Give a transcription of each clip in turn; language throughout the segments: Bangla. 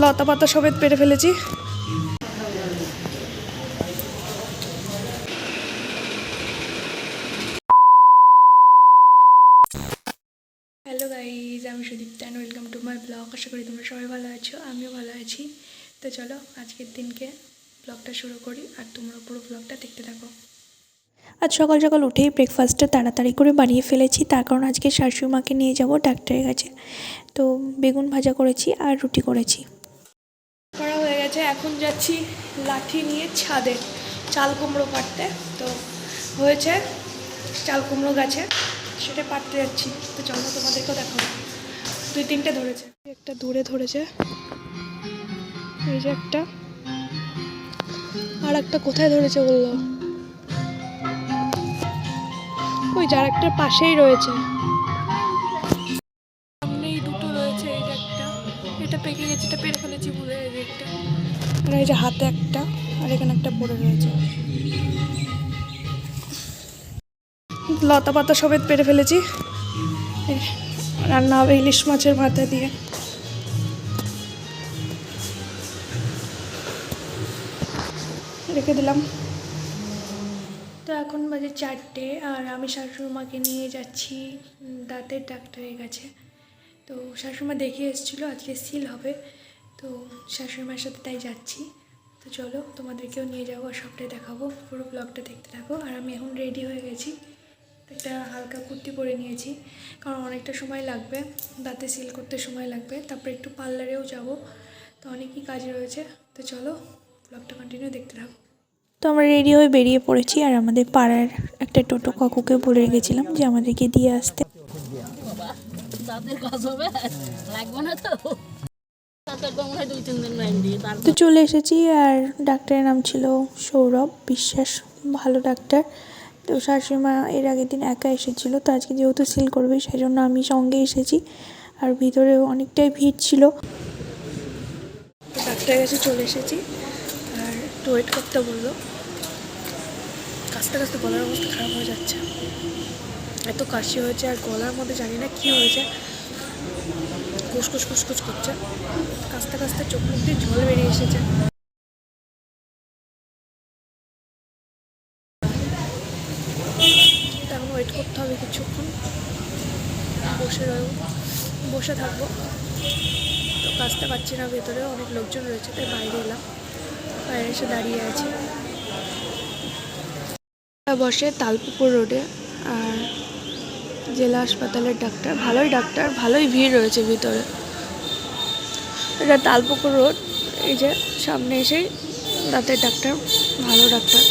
লতা পাতা সবেত পেরে ফেলেছি। হ্যালো গাইজ আমি Sudipta and welcome to my blog আশা করি তোমরা সবাই ভালো আছো, আমিও ভালো আছি। তো চলো, আজকের দিনকে ব্লগটা শুরু করি, আর তোমরা পুরো ব্লগটা দেখতে থাকো। আজ সকাল সকাল উঠেই ব্রেকফাস্টটা তাড়াতাড়ি করে বানিয়ে ফেলেছি। তার কারণ আজকে শাশুড়ি মাকে নিয়ে যাব, ডাক্তারের কাছে। তো বেগুন ভাজা করেছি আর রুটি করেছি। করা হয়ে গেছে, এখন যাচ্ছি লাঠি নিয়ে ছাদে চাল কুমড়ো পাড়তে। তো হয়েছে চাল কুমড়ো গাছে, সেটা পাড়তে যাচ্ছি। তো চলো তোমাদেরকেও দেখো দুই তিনটে ধরেছে। একটা দূরে ধরেছে। এই যে একটা। আর একটা কোথায় ধরেছে বলল? ওই যার একটা পাশেই রয়েছে। সামনেই দুটো রয়েছে একটা। এটা পেকে গেছে এটা পেরে ফেলেছি ভুলে যে একটা। আর এই যে হাতে একটা আর এখানে একটা পড়ে রয়েছে। লতা পাতা সবেত পেরে ফেলেছি। রান্না হবে ইলিশ মাছের মাথা দিয়ে। রেখে দিলাম। তো এখন বাজে চারটে আর আমি শাশুড়ি মাকে নিয়ে যাচ্ছি দাঁতের ডাক্তারের কাছে। তো শাশুড়িমা দেখিয়ে এসেছিল আজকে সিল হবে, তো শাশুড়ি মার সাথে তাই যাচ্ছি। তো চলো তোমাদেরকেও নিয়ে যাব আর সবটাই দেখাবো, পুরো ব্লগটা দেখতে থাকো। আর আমি এখন রেডি হয়ে গেছি, একটা হালকা কুর্তি পরে নিয়েছি, কারণ অনেকটা সময় লাগবে, দাঁতে সিল করতে সময় লাগবে। তারপরে একটু পার্লারেও যাব, তো অনেকই কাজ রয়েছে। তো চলো ব্লগটা কন্টিনিউ দেখতে থাকো। তো আমরা রেডি হয়ে বেরিয়ে পড়েছি আর আমাদের পাড়ার একটা টোটো কাকুকে বলে রেখেছিলাম যে আমাদেরকে দিয়ে আসতে। তো চলে এসেছি আর ডাক্তারের নাম ছিল সৌরভ বিশ্বাস, ভালো ডাক্তার। তো শাশুড়িমা এর আগের দিন একা এসেছিল, তো আজকে যেহেতু সিল করবে সেই জন্য আমি সঙ্গে এসেছি। আর ভিতরে অনেকটাই ভিড় ছিল। ডাক্তারের কাছে চলে এসেছি। আর একটু ওয়েট করতে বলল। কাছতে কাছতে গলার অবস্থা খারাপ হয়ে যাচ্ছে। এত কাশি হয়েছে আর গলার মধ্যে জানি না কী হয়েছে। কুসকুস কুসকুস করছে। কাছতে কাছতে চোখ মুখ দিয়ে জল বেরিয়ে এসেছে। এখন ওয়েট করতে হবে কিছুক্ষণ। বসে রইব। বসে থাকব। তো কাছতে পারছি না ভেতরে অনেক লোকজন রয়েছে, তাই বাইরে এলাম। বাইরে এসে দাঁড়িয়ে আছি। বসে তালপুকুর রোডে আর জেলা হাসপাতালের ডাক্তার। ভালোই ডাক্তার ভালোই ভিড় রয়েছে ভিতরে। এটা তালপুকুর রোড এই যে সামনে এসেই দাঁতের ডাক্তার ভালো ডাক্তার।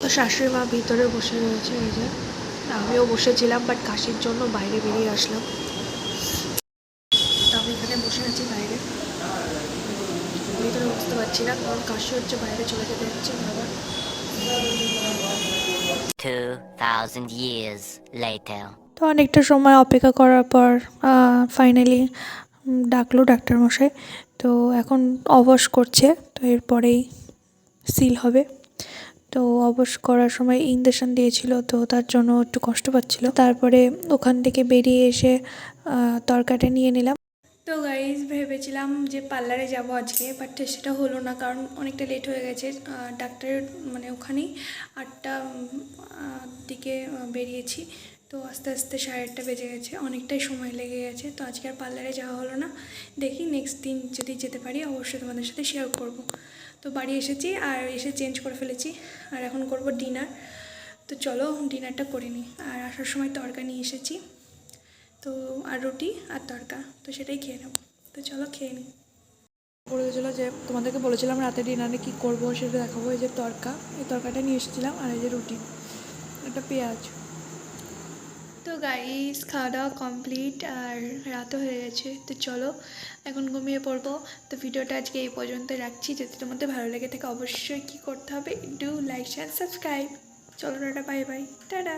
তো শাশুড়ি মা ভিতরে বসে রয়েছে এই যে। আমিও বসেছিলাম বাট কাশির জন্য বাইরে বেরিয়ে আসলাম। তো আমি এখানে বসে আছি বাইরে। ভিতরে বুঝতে পারছি না কারণ কাশি হচ্ছে বাইরে চলে যেতে হচ্ছে আবার 2,000 years later. তো অনেকটা সময় অপেক্ষা করার পর ফাইনালি ডাকলো ডাক্তারমশাই তো এখন অবশ করছে, তো এরপরেই সিল হবে। তো অবশ করার সময় ইঞ্জেকশন দিয়েছিল, তো তার জন্য একটু কষ্ট পাচ্ছিল। তারপরে ওখান থেকে বেরিয়ে এসে তরকাটা নিয়ে নিলাম। তো গাইজ ভেবেছিলাম যে পার্লারে যাব আজকে বাট সেটা হলো না, কারণ অনেকটা লেট হয়ে গেছে। ডাক্তারের মানে ওখানেই আটটা দিকে বেরিয়েছি। তো আস্তে আস্তে সাড়ে আটটা বেজে গেছে, অনেকটাই সময় লেগে গেছে। তো আজকে আর পার্লারে যাওয়া হলো না। দেখি নেক্সট দিন যদি যেতে পারি, অবশ্যই তোমাদের সাথে শেয়ার করব। তো বাড়ি এসেছি, আর এসে চেঞ্জ করে ফেলেছি। আর এখন করব ডিনার তো চলো ডিনারটা করে নিই। আর আসার সময় তরকা নিয়ে এসেছি। তো আর রুটি আর তরকা তো সেটাই খেয়ে নেব। তো চলো খেয়ে নিই বলে যে তোমাদেরকে বলেছিলাম রাতে ডিনারে কী করব সেটা দেখাবো, এই যে তরকা এই তরকাটা নিয়ে এসেছিলাম আর এই যে রুটি, একটা পেঁয়াজ। তো গাইস খাওয়া দাওয়া কমপ্লিট আর রাতও হয়ে গেছে, তো চলো এখন ঘুমিয়ে পড়ব। তো ভিডিওটা আজকে এই পর্যন্ত রাখছি, যদি তোমাদের ভালো লেগে থাকে অবশ্যই কী করতে হবে ডু লাইক শেয়ার সাবস্ক্রাইব চলো টাটা বাই বাই টাটা।